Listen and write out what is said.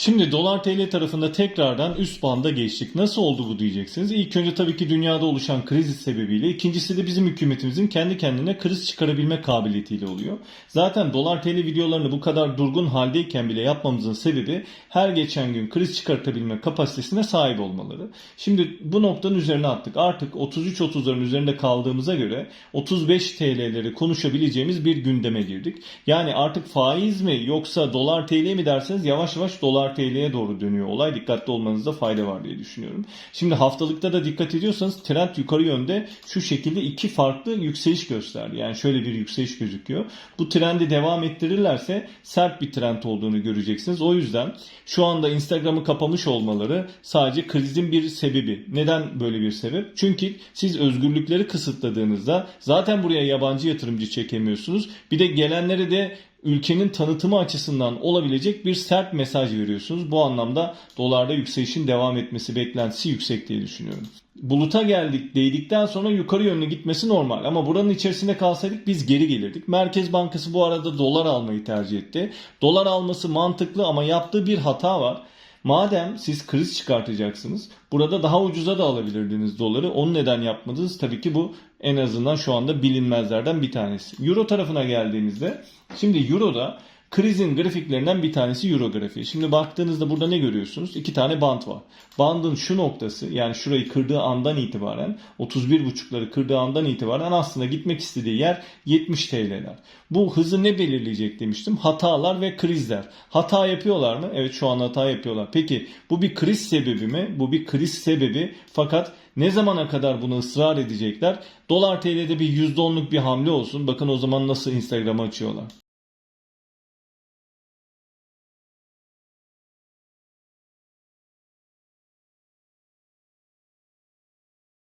Şimdi dolar TL tarafında tekrardan üst banda geçtik. Nasıl oldu bu diyeceksiniz. İlk önce tabii ki dünyada oluşan kriz sebebiyle. ikincisi de bizim hükümetimizin kendi kendine kriz çıkarabilme kabiliyetiyle oluyor. Zaten dolar TL videolarını bu kadar durgun haldeyken bile yapmamızın sebebi her geçen gün kriz çıkartabilme kapasitesine sahip olmaları. Şimdi bu noktanın üzerine attık. Artık 33-30'ların üzerinde kaldığımıza göre 35 TL'leri konuşabileceğimiz bir gündeme girdik. Yani artık faiz mi yoksa dolar TL mi derseniz yavaş yavaş dolar TL'ye doğru dönüyor olay. Dikkatli olmanızda fayda var diye düşünüyorum. Şimdi haftalıkta da dikkat ediyorsanız trend yukarı yönde şu şekilde iki farklı yükseliş gösterdi. Yani şöyle bir yükseliş gözüküyor. Bu trendi devam ettirirlerse sert bir trend olduğunu göreceksiniz. O yüzden şu anda Instagram'ı kapamış olmaları sadece krizin bir sebebi. Neden böyle bir sebep? Çünkü siz özgürlükleri kısıtladığınızda zaten buraya yabancı yatırımcı çekemiyorsunuz. Bir de gelenlere de ülkenin tanıtımı açısından olabilecek bir sert mesaj veriyorsunuz. Bu anlamda dolarda yükselişin devam etmesi beklentisi yüksek diye düşünüyorum. Buluta geldik değdikten sonra yukarı yönlü gitmesi normal ama buranın içerisinde kalsaydık biz geri gelirdik. Merkez Bankası bu arada dolar almayı tercih etti. Dolar alması mantıklı ama yaptığı bir hata var. Madem siz kriz çıkartacaksınız, burada daha ucuza da alabilirdiniz doları. Onu neden yapmadınız? Tabii ki bu en azından şu anda bilinmezlerden bir tanesi. Euro tarafına geldiğimizde, şimdi Euro'da krizin grafiklerinden bir tanesi Euro grafiği. Şimdi baktığınızda burada ne görüyorsunuz? İki tane band var. Bandın şu noktası yani şurayı kırdığı andan itibaren 31.5'ları kırdığı andan itibaren aslında gitmek istediği yer 70 TL'ler. Bu hızı ne belirleyecek demiştim? Hatalar ve krizler. Hata yapıyorlar mı? Evet şu an hata yapıyorlar. Peki bu bir kriz sebebi mi? Bu bir kriz sebebi fakat ne zamana kadar bunu ısrar edecekler? Dolar TL'de bir %10'luk bir hamle olsun. Bakın o zaman nasıl Instagram'ı açıyorlar.